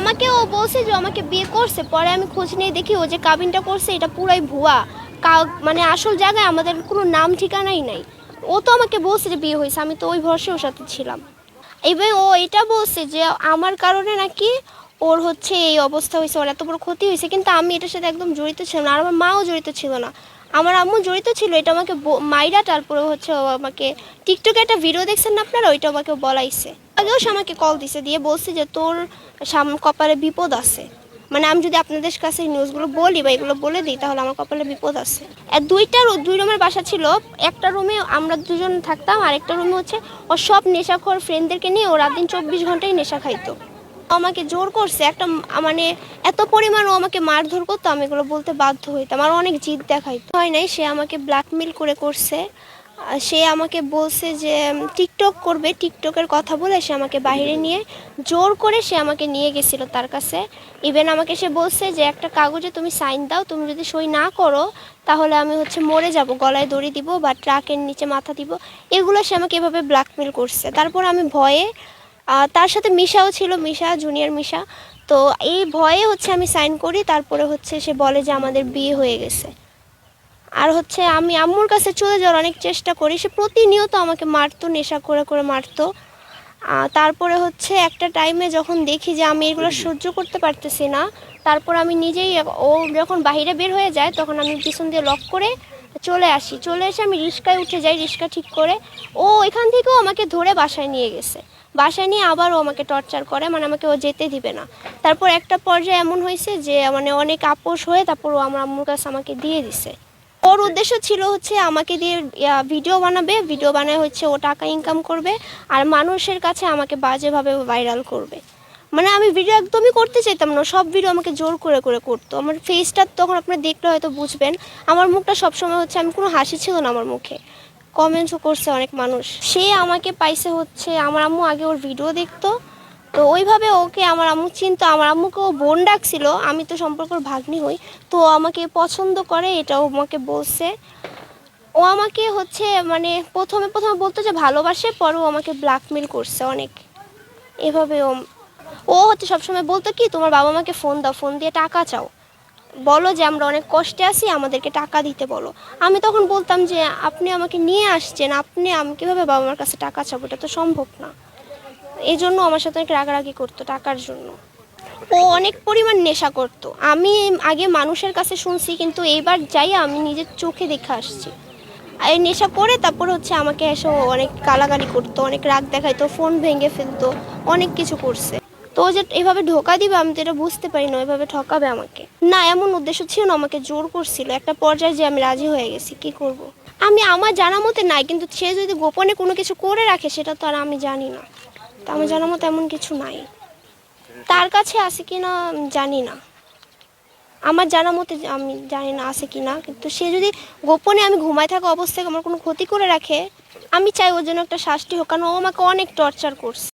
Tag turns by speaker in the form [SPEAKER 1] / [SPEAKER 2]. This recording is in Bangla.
[SPEAKER 1] আমাকে ও বলছে যে আমাকে বিয়ে করছে, পরে আমি খোঁজ নিয়ে দেখি ও যে কাবিনটা করছে এটা পুরাই ভুয়া। মানে আসল জায়গায় আমাদের কোনো নাম ঠিকানাই নাই। ও তো আমাকে বলছে যে বিয়ে হয়েছে, আমি তো ওই ভরসে ওর সাথে ছিলাম। এবার ও এটা বলছে যে আমার কারণে নাকি ওর হচ্ছে এই অবস্থা হয়েছে, ওর এত বড় ক্ষতি হয়েছে, কিন্তু আমি এটার সাথে একদম জড়িত ছিলাম না, আর আমার মাও জড়িত ছিল না। আমার আম্মু জড়িত ছিল, এটা আমাকে মাইরা তারপরে হচ্ছে আমাকে, টিকটকে একটা ভিডিও দেখছেন না আপনারা? ওইটা আমাকে বলাইছে। আগেও সে আমাকে কল দিছে, দিয়ে বলছে যে তোর কপালে বিপদ আছে। মানে আমি যদি আপনাদের কাছে নিউজগুলো বলি বা এগুলো বলে দিই, তাহলে আমার কপালে বিপদ আছে। আর দুইটা দুই রুমের বাসা ছিল, একটা রুমে আমরা দুজন থাকতাম, আর একটা রুমে হচ্ছে ও সব নেশাখোর ফ্রেন্ডদেরকে নিয়ে ও রাত দিন চব্বিশ ঘন্টাই নেশা খাইতো। আমাকে জোর করছে, একটা মানে এত পরিমাণ ও আমাকে মারধর করতো, আমি এগুলো বলতে বাধ্য হইতাম। আর অনেক জিদ দেখাইতো। হয় নাই, সে আমাকে ব্ল্যাকমেল করে করছে। সে আমাকে বলছে যে টিকটক করবে, টিকটকের কথা বলে সে আমাকে বাইরে নিয়ে জোর করে সে আমাকে নিয়ে গেছিল তার কাছে। ইভেন আমাকে সে বলছে যে, একটা কাগজে তুমি সাইন দাও, তুমি যদি সই না করো, তাহলে আমি হচ্ছে মরে যাব, গলায় দড়ি দিব বা ট্রাকের নিচে মাথা দিব। এগুলো সে আমাকে এভাবে ব্ল্যাকমেল করছে। তারপর আমি ভয়ে তার সাথে মিশাও ছিল, মিশা জুনিয়র মিশা। তো এই ভয়ে হচ্ছে আমি সাইন করি, তারপরে হচ্ছে সে বলে যে, আমাদের বিয়ে হয়ে গেছে। আর হচ্ছে আমি আম্মুর কাছে চলে যাওয়ার অনেক চেষ্টা করি। সে প্রতিনিয়ত আমাকে মারতো, নেশা করে করে মারতো। তারপরে হচ্ছে একটা টাইমে যখন দেখি যে আমি এগুলো সহ্য করতে পারতেছি না, তারপর আমি নিজেই ও যখন বাইরে বের হয়ে যায়, তখন আমি পিছন দিয়ে লক করে চলে আসি। চলে এসে আমি রিক্সায় উঠে যাই রিক্সা ঠিক করে। ও এখান থেকেও আমাকে ধরে বাসায় নিয়ে গেছে। বাসায় নিয়ে আবার ও আমাকে টর্চার করে মানে আমাকে ও যেতে দিবে না। তারপর একটা পর্যায়ে এমন হয়েছে যে মানে অনেক আপোষ হয়ে তারপর ও আমার আম্মুর কাছে আমাকে দিয়ে দিছে। ওর উদ্দেশ্য ছিল হচ্ছে আমাকে দিয়ে ভিডিও বানাবে। ভিডিও বানায় হচ্ছে ও টাকা ইনকাম করবে আর মানুষের কাছে আমাকে বাজেভাবে ভাইরাল করবে। মানে আমি ভিডিও একদমই করতে চাইতাম না, সব ভিডিও আমাকে জোর করে করে করতো। আমার ফেসটা তখন আপনারা দেখলে হয়তো বুঝবেন, আমার মুখটা সবসময় হচ্ছে, আমি কোনো হাসি ছিল না আমার মুখে। কমেন্টসও করছে অনেক মানুষ। সে আমাকে পাইছে হচ্ছে, আমার আম্মু আগে ওর ভিডিও দেখতো তো ওইভাবে ওকে আমার আম্মু চিনতো। আমার আম্মুকে ও বোন ডাকছিল, আমি তো সম্পর্কর ভাগ্নি হই। তো আমাকে পছন্দ করে, এটা ও আমাকে বলছে। ও আমাকে হচ্ছে মানে প্রথমে প্রথমে বলতো যে ভালোবাসে, পরে ও আমাকে ব্ল্যাকমেল করছে অনেক। এভাবে ও ও হচ্ছে সবসময় বলতো কি, তোমার বাবা মাকে ফোন দাও ফোন দিয়ে টাকা চাও। বলো যে আমরা অনেক কষ্টে আছি, আমাদেরকে টাকা দিতে বলো। আমি তখন বলতাম যে, আপনি আমাকে নিয়ে আসছেন, আপনি আমি কীভাবে বাবা মার কাছে টাকা চাবো? এটা তো সম্ভব না। এই জন্য আমার সাথে অনেক রাগারাগি করতো টাকার জন্য। ও অনেক পরিমাণ নেশা করতো। আমি আগে মানুষের কাছে শুনছি, কিন্তু এইবার যাই আমি নিজের চোখে দেখে আসছি। এই নেশা করে তারপর হচ্ছে আমাকে এসে অনেক গালাগালি করতো, অনেক রাগ দেখাইতো, ফোন ভেঙে ফেলতো, অনেক কিছু করছে। তো যে এভাবে ঢোকা দিবে, আমি তো এটা বুঝতে পারি না এভাবে ঠকাবে আমাকে। না, এমন উদ্দেশ্য ছিল না, আমাকে জোর করছিল। একটা পর্যায়ে যে আমি রাজি হয়ে গেছি, কি করব। আমি আমার জানা মতে নাই, কিন্তু সে যদি গোপনে কোনো কিছু করে রাখে, সেটা তো আর আমি জানি না। তো আমার জানা মতো এমন কিছু নাই। তার কাছে আছে কি না জানি না। আমার জানা মতে আমি জানি না আছে কি না, কিন্তু সে যদি গোপনে আমি ঘুমায় থাকা অবস্থায় আমার কোনো ক্ষতি করে রাখে, আমি চাই ওর জন্য একটা শাস্তি হোক, কারণ ও আমাকে অনেক টর্চার করছে।